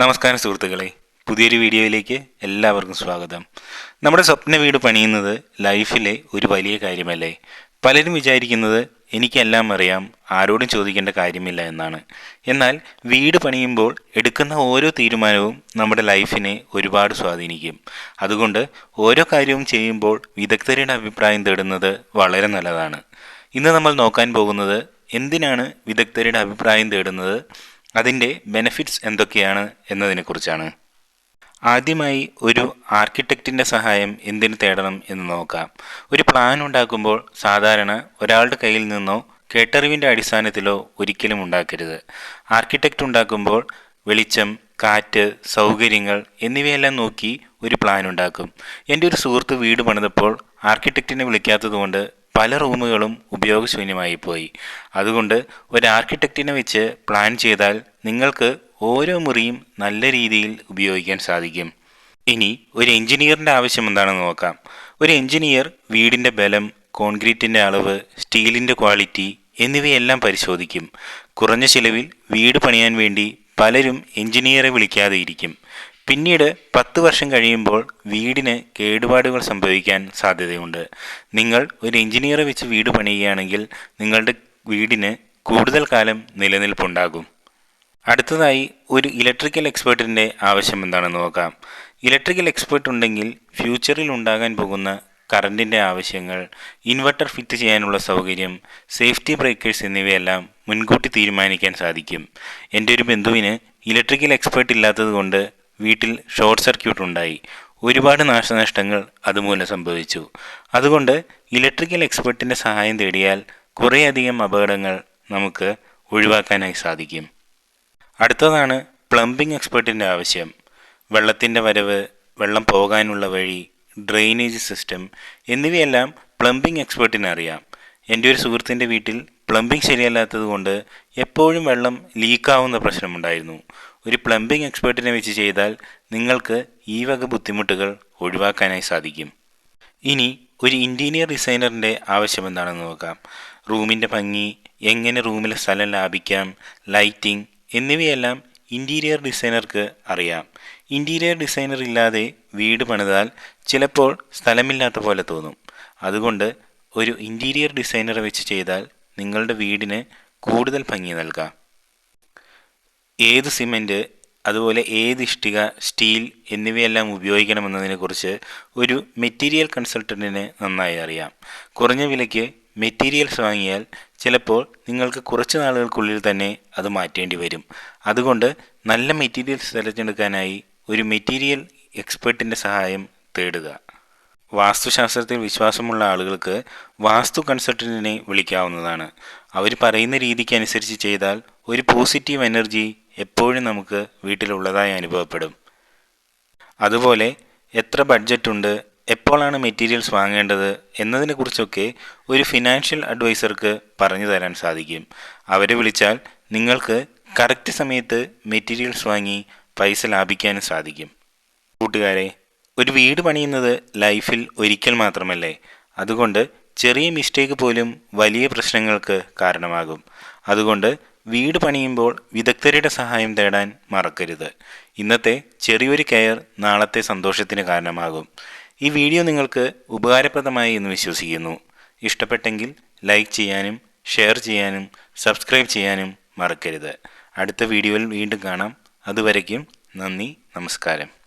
നമസ്കാരം സുഹൃത്തുക്കളെ. പുതിയൊരു വീഡിയോയിലേക്ക് എല്ലാവർക്കും സ്വാഗതം. നമ്മുടെ സ്വപ്ന വീട് പണിയുന്നത് ലൈഫിലെ ഒരു വലിയ കാര്യമല്ലേ? പലരും വിചാരിക്കുന്നത് എനിക്കെല്ലാം അറിയാം ആരോടും ചോദിക്കേണ്ട കാര്യമില്ല എന്നാണ്. എന്നാൽ വീട് പണിയുമ്പോൾ എടുക്കുന്ന ഓരോ തീരുമാനവും നമ്മുടെ ലൈഫിനെ ഒരുപാട് സ്വാധീനിക്കും. അതുകൊണ്ട് ഓരോ കാര്യവും ചെയ്യുമ്പോൾ വിദഗ്ധരുടെ അഭിപ്രായം തേടുന്നത് വളരെ നല്ലതാണ്. ഇന്ന് നമ്മൾ നോക്കാൻ പോകുന്നത് എന്തിനാണ് വിദഗ്ധരുടെ അഭിപ്രായം തേടുന്നത്? അതിന്റെ ബെനിഫിറ്റ്സ് എന്തൊക്കെയാണ് എന്നതിനെക്കുറിച്ചാണ്. ആദ്യമായി ഒരു ആർക്കിടെക്റ്റിന്റെ സഹായം എന്തിന് തേടണം എന്ന് നോക്കാം. ഒരു പ്ലാൻ ഉണ്ടാക്കുമ്പോൾ സാധാരണ ഒരാളുടെ കയ്യിൽ നിന്നോ കേട്ടറിവിന്റെ അടിസ്ഥാനത്തിലോ ഒരിക്കലും ഉണ്ടാക്കരുത്. ആർക്കിടെക്റ്റ് ഉണ്ടാക്കുമ്പോൾ വെളിച്ചം കാറ്റ് സൗകര്യങ്ങൾ എന്നിവയെല്ലാം നോക്കി ഒരു പ്ലാൻ ഉണ്ടാക്കും. എന്റെ ഒരു സുഹൃത്ത് വീട് പണിതപ്പോൾ ആർക്കിടെക്റ്റിനെ വിളിക്കാത്തതുകൊണ്ട് പല റൂമുകളും ഉപയോഗശൂന്യമായി പോയി. അതുകൊണ്ട് ഒരു ആർക്കിടെക്റ്റിനെ വെച്ച് പ്ലാൻ ചെയ്താൽ നിങ്ങൾക്ക് ഓരോ മുറിയും നല്ല രീതിയിൽ ഉപയോഗിക്കാൻ സാധിക്കും. ഇനി ഒരു എഞ്ചിനീയറിന്റെ ആവശ്യം എന്താണെന്ന് നോക്കാം. ഒരു എഞ്ചിനീയർ വീടിന്റെ ബലം കോൺക്രീറ്റിന്റെ അളവ് സ്റ്റീലിന്റെ ക്വാളിറ്റി എന്നിവയെല്ലാം പരിശോധിക്കും. കുറഞ്ഞ ചിലവിൽ വീട് പണിയാൻ വേണ്ടി പലരും എഞ്ചിനീയറെ വിളിക്കാതെ ഇരിക്കും. പിന്നീട് പത്ത് വർഷം കഴിയുമ്പോൾ വീടിന് കേടുപാടുകൾ സംഭവിക്കാൻ സാധ്യതയുണ്ട്. നിങ്ങൾ ഒരു എഞ്ചിനീയറെ വെച്ച് വീട് പണിയുകയാണെങ്കിൽ നിങ്ങളുടെ വീടിന് കൂടുതൽ കാലം നിലനിൽപ്പുണ്ടാകും. അടുത്തതായി ഒരു ഇലക്ട്രിക്കൽ എക്സ്പേർട്ടിന്റെ ആവശ്യം എന്താണെന്ന് നോക്കാം. ഇലക്ട്രിക്കൽ എക്സ്പേർട്ട് ഉണ്ടെങ്കിൽ ഫ്യൂച്ചറിൽ ഉണ്ടാകാൻ പോകുന്ന കറണ്ടിന്റെ ആവശ്യങ്ങൾ ഇൻവെർട്ടർ ഫിറ്റ് ചെയ്യാനുള്ള സൗകര്യം സേഫ്റ്റി ബ്രേക്കേഴ്സ് എന്നിവയെല്ലാം മുൻകൂട്ടി തീരുമാനിക്കാൻ സാധിക്കും. എന്റെ ഒരു ബന്ധുവിന് ഇലക്ട്രിക്കൽ എക്സ്പേർട്ട് ഇല്ലാത്തതുകൊണ്ട് വീട്ടിൽ ഷോർട്ട് സർക്യൂട്ട് ഉണ്ടായി. ഒരുപാട് നാശനഷ്ടങ്ങൾ അതുമൂലം സംഭവിച്ചു. അതുകൊണ്ട് ഇലക്ട്രിക്കൽ എക്സ്പെർട്ടിന്റെ സഹായം തേടിയാൽ കുറേയധികം അപകടങ്ങൾ നമുക്ക് ഒഴിവാക്കാനായി സാധിക്കും. അടുത്തതാണ് പ്ലംബിംഗ് എക്സ്പെർട്ടിന്റെ ആവശ്യം. വെള്ളത്തിന്റെ വരവ് വെള്ളം പോകാനുള്ള വഴി ഡ്രെയിനേജ് സിസ്റ്റം എന്നിവയെല്ലാം പ്ലംബിംഗ് എക്സ്പേർട്ടിന് അറിയാം എന്റെ ഒരു സുഹൃത്തിന്റെ വീട്ടിൽ പ്ലംബിംഗ് ശരിയല്ലാത്തതുകൊണ്ട് എപ്പോഴും വെള്ളം ലീക്കാവുന്ന പ്രശ്നമുണ്ടായിരുന്നു. ഒരു പ്ലംബിംഗ് എക്സ്പേർട്ടിനെ വെച്ച് ചെയ്താൽ നിങ്ങൾക്ക് ഈ വക ബുദ്ധിമുട്ടുകൾ ഒഴിവാക്കാനായി സാധിക്കും. ഇനി ഒരു ഇന്റീരിയർ ഡിസൈനറിന്റെ ആവശ്യം എന്താണെന്ന് നോക്കാം. റൂമിന്റെ ഭംഗി എങ്ങനെ റൂമിലെ സ്ഥലം ലാഭിക്കാം ലൈറ്റിംഗ് എന്നിവയെല്ലാം ഇന്റീരിയർ ഡിസൈനർക്ക് അറിയാം. ഇന്റീരിയർ ഡിസൈനർ ഇല്ലാതെ വീട് പണിതാൽ ചിലപ്പോൾ സ്ഥലമില്ലാത്ത പോലെ തോന്നും. അതുകൊണ്ട് ഒരു ഇന്റീരിയർ ഡിസൈനറെ വെച്ച് ചെയ്താൽ നിങ്ങളുടെ വീടിന് കൂടുതൽ ഭംഗി നൽകാം. ഏത് സിമന്റ് അതുപോലെ ഏത് ഇഷ്ടിക സ്റ്റീൽ എന്നിവയെല്ലാം ഉപയോഗിക്കണമെന്നതിനെക്കുറിച്ച് ഒരു മെറ്റീരിയൽ കൺസൾട്ടന്റിന് നന്നായി അറിയാം. കുറഞ്ഞ വിലയ്ക്ക് മെറ്റീരിയൽസ് വാങ്ങിയാൽ ചിലപ്പോൾ നിങ്ങൾക്ക് കുറച്ച് നാളുകൾക്കുള്ളിൽ തന്നെ അത് മാറ്റേണ്ടി വരും. അതുകൊണ്ട് നല്ല മെറ്റീരിയൽസ് തിരഞ്ഞെടുക്കാനായി ഒരു മെറ്റീരിയൽ എക്സ്പേർട്ടിന്റെ സഹായം തേടുക. വാസ്തുശാസ്ത്രത്തിൽ വിശ്വാസമുള്ള ആളുകൾക്ക് വാസ്തു കൺസൾട്ടന്റിനെ വിളിക്കാവുന്നതാണ്. അവർ പറയുന്ന രീതിക്ക് അനുസരിച്ച് ചെയ്താൽ ഒരു പോസിറ്റീവ് എനർജി എപ്പോഴും നമുക്ക് വീട്ടിലുള്ളതായി അനുഭവപ്പെടും. അതുപോലെ എത്ര ബഡ്ജറ്റ് ഉണ്ട് എപ്പോഴാണ് മെറ്റീരിയൽസ് വാങ്ങേണ്ടത് എന്നതിനെക്കുറിച്ചൊക്കെ ഒരു ഫിനാൻഷ്യൽ അഡ്വൈസർക്ക് പറഞ്ഞു തരാൻ സാധിക്കും. അവരെ വിളിച്ചാൽ നിങ്ങൾക്ക് കറക്റ്റ് സമയത്ത് മെറ്റീരിയൽസ് വാങ്ങി പൈസ ലാഭിക്കാനും സാധിക്കും. കൂട്ടുകാരെ ഒരു വീട് പണിയുന്നത് ലൈഫിൽ ഒരിക്കൽ മാത്രമല്ലേ? അതുകൊണ്ട് ചെറിയ മിസ്റ്റേക്ക് പോലും വലിയ പ്രശ്നങ്ങൾക്ക് കാരണമാകും. അതുകൊണ്ട് വീട് പണിയുമ്പോൾ വിദഗ്ധരുടെ സഹായം തേടാൻ മറക്കരുത്. ഇന്നത്തെ ചെറിയൊരു കെയർ നാളത്തെ സന്തോഷത്തിന് കാരണമാകും. ഈ വീഡിയോ നിങ്ങൾക്ക് ഉപകാരപ്രദമായി എന്ന് വിശ്വസിക്കുന്നു. ഇഷ്ടപ്പെട്ടെങ്കിൽ ലൈക്ക് ചെയ്യാനും ഷെയർ ചെയ്യാനും സബ്സ്ക്രൈബ് ചെയ്യാനും മറക്കരുത്. അടുത്ത വീഡിയോയിൽ വീണ്ടും കാണാം. അതുവരയ്ക്കും നന്ദി നമസ്കാരം.